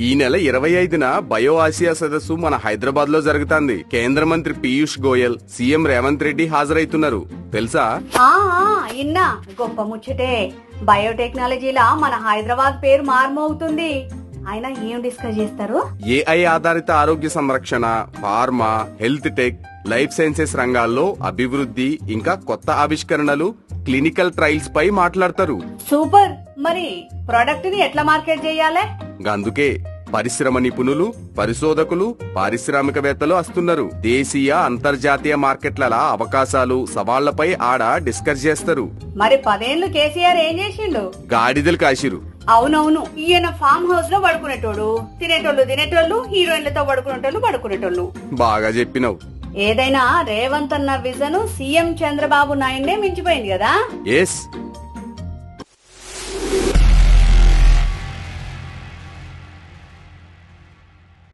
ఈ నెల ఇరవై ఐదున బయో ఆసియా సదస్సు మన హైదరాబాద్లో జరుగుతుంది. కేంద్ర మంత్రి పీయూష్ గోయల్ సీఎం రేవంత్ రెడ్డి హాజరైతున్నారు. తెలుసా? ఇన్నా. గొప్ప ముచ్చటే. బయోటెక్నాలజీలా మన హైదరాబాద్ పేరు మార్మోగుతుంది ఆయన ఏం డిస్కస్ చేస్తారు? ఏఐ ఆధారిత ఆరోగ్య సంరక్షణ pharma health tech life sciences రంగాల్లో అభివృద్ధి ఇంకా కొత్త ఆవిష్కరణలు క్లినికల్ ట్రయల్స్ పై మాట్లాడతారు. సూపర్! మరి ప్రొడక్ట్ని ఎట్లా మార్కెట్ చేయాలి? అందుకే పరిశ్రమ నిపుణులు పరిశోధకులు పారిశ్రామికవేత్తలు వస్తున్నారు. దేశీయ అంతర్జాతీయ మార్కెట్ల అవకాశాలు సవాళ్ళపై ఆడ డిస్కస్ చేస్తారు. మరి పదేళ్ళు కేసీఆర్ ఏం చేసిండు? గాడిదలు కాసిరు. అవునవును. ఈయన ఫామ్ హౌస్లో పడుకునేటోడు. తినేటోళ్ళు తినేటోళ్ళు హీరోయిన్లతో పడుకునేటోళ్ళు పడుకునేటోళ్ళు. బాగా చెప్పినావు. ఏదైనా రేవంత్ అన్న విజన్ సీఎం చంద్రబాబు నాయుడే మించిపోయింది కదా? ఎస్